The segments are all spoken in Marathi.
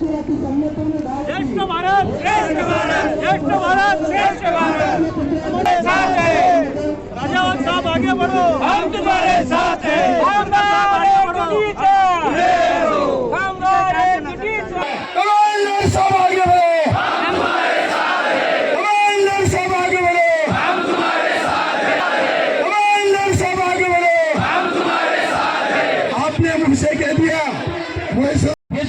श्रेष्ठ भारत श्रेष्ठ भारत श्रेष्ठ भारत श्रेष्ठ भारत। साथ है राजावत साहब आगे बढ़ो। हम तुम्हारे साथ हैं। कामगार एकजुटीचे कामगार एकजुटीचे कमांडर साहब आगे बढ़ो। कमांडर साहब आगे बढ़ो। कमांडर साहब आगे बढ़ो। आपने मुझसे कह दिया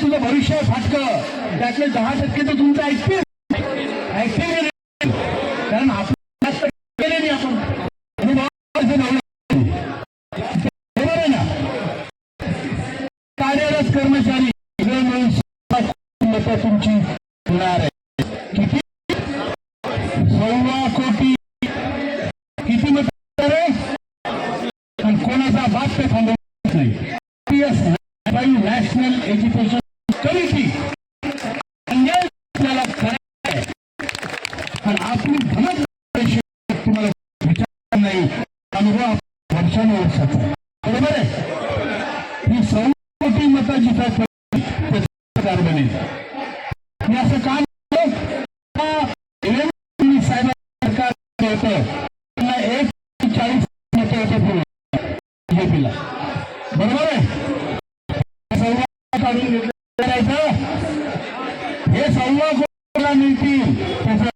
मुझे तुझं भविष्य आहे फाटकं. त्यातले दहा टक्के तर तुमचं ऐकतील. ऐकतील कारण आपण आपण. कार्यरत कर्मचारी तुमची होणार आहे किती? सव्वा कोटी. किती मत कोणाचा बाप ते थांबवत नाही. नॅशनल एज्युकेशन कमिटी अन्याय आपल्याला करायचा आहे. आणि आपली भनक तुम्हाला विचार नाही बरोबर आहे? ही कोटी मतं जिथं सरकार बनेल. मी असं एक चाळीस मतं होतं बीजेपीला. बरोबर आहे? सव्वा काढून घेतलं हे सव्वा कोटीला मिळतील त्याचं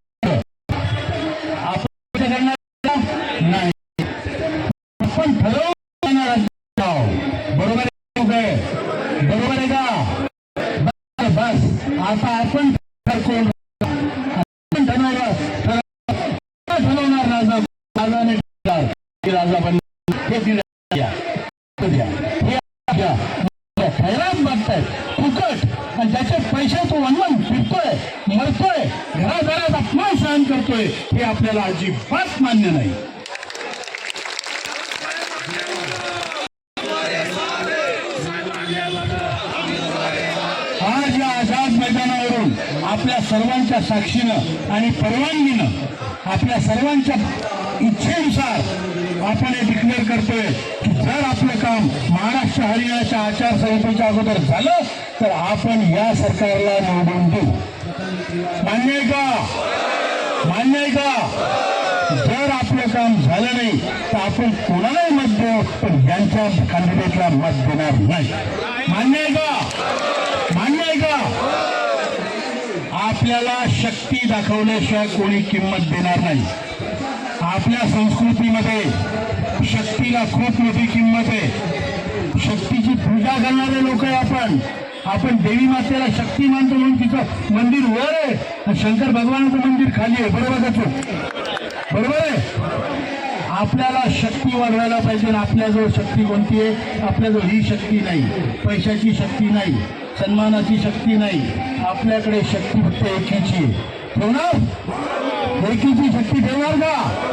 करतोय हे आपल्याला अजिबात मान्य नाही. आज या आझाद मैदानावरून आपल्या सर्वांच्या साक्षीनं आणि परवानगीनं आपल्या सर्वांच्या इच्छेनुसार आपण हे डिक्लेअर करतोय की जर आपलं काम महाराष्ट्र हरियाणाच्या आचारसंहितेच्या अगोदर झालं तर आपण या सरकारला निवडून देऊ. मान्य आहे का? मान्य आहे का? जर आपलं काम झालं नाही तर आपण कोणालाही मत देऊ पण यांच्या कॅन्डिडेटला मत देणार नाही. मान्य आहे का? मान्य आहे का? आपल्याला शक्ती दाखवल्याशिवाय कोणी किंमत देणार नाही. आपल्या संस्कृतीमध्ये शक्तीला खूप मोठी किंमत आहे. शक्तीची पूजा करणारे लोक आहे आपण. आपण देवी मातेला शक्ती मानतो म्हणून तिचं मंदिर वर आहे. शंकर भगवानाचं मंदिर खाली आहे. बरोबर का बरोबर आहे? आपल्याला शक्ती वाढवायला पाहिजे आणि आपल्याजवळ शक्ती कोणती आहे? आपल्याजवळ ही शक्ती नाही. पैशाची शक्ती नाही. सन्मानाची शक्ती नाही. आपल्याकडे शक्ती फक्त एकीची आहे. ठेवणार? एकीची शक्ती ठेवणार का?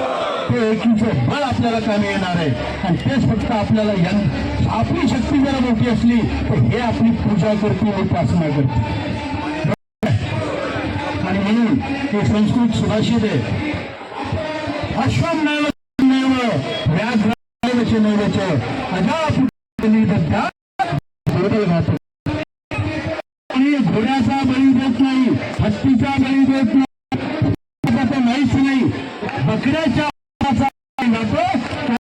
ते बळ आपल्याला कामी येणार आहे. आणि तेच फक्त आपल्याला यं- आपली शक्ती जरा मोठी असली तर हे आपली पूजा करते उपासना करते. आणि म्हणून हे संस्कृत सुभाषित आहे. अश्वम नैव नैव व्याघ्रवच नैवच अजापुनिबद्धा घातो आणि घोड्याचा बळी देत नाही हत्तीचा बळी देत नाही नाहीच नाही. बकऱ्याच्या मांसाचा बळी जातो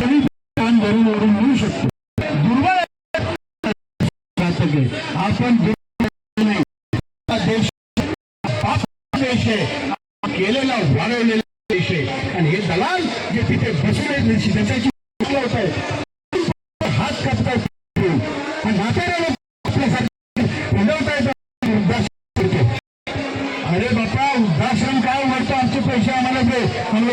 तरी कान वरून मिळू शकतो. दुर्बळ आपण देश देश आहे. केलेला वाढवलेला देश आहे. आणि हे दलाल जे तिथे बसले म्हणजे त्याच्याची होत आहे. हात कापतात अरे बापा वृद्धाश्रम काय उघडतो? आमचे पैसे आम्हाला दे. आम्हाला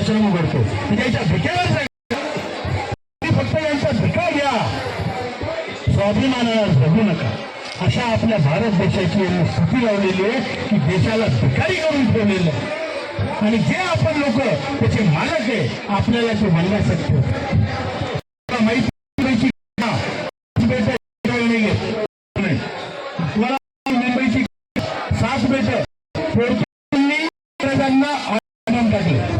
पैशातून उघडतो म्हणजे याच्या भिकेवर फक्त यांचा भिका घ्या. स्वाभिमानाला जगू नका. अशा आपल्या भारत देशाची यांनी स्थिती लावलेली आहे की देशाला भिकारी करून ठेवलेलं आहे. आणि जे आपण लोक त्याचे मालक आहे आपल्याला ते म्हणण्यासाठी तुला माहिती मुंबईची सात बेट पोर्तुगीजांनी इंग्रजांना आरक्षण टाकले.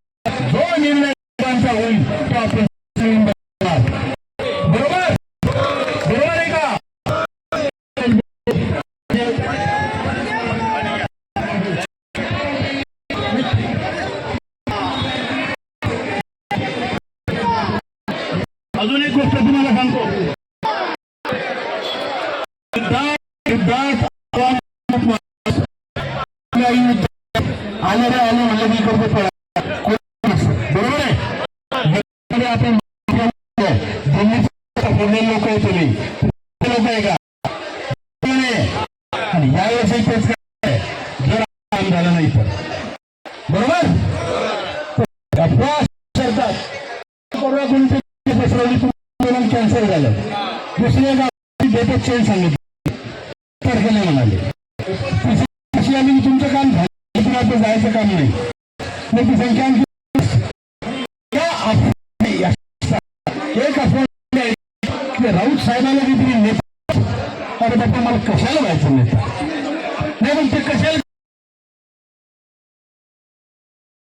अजून एक गोष्ट तुम्हाला सांगतो. युद्धात- आले म्हणजे रे आले करतो बरोबर आहे? आपण दिल्लीचे लोक आहे तुम्ही. लोक आहे का? आणि यावेळेस जर झालं नाही तर. बरोबर अफवा सरतात परवा कोणते पसरवली तुम्हाला झालं. दुसऱ्या गावाची डेटच चेंज सांगितली. तारखेला म्हणाले तिसऱ्या तुमचं काम झालं. जायचं काम नाही. मग ती संख्या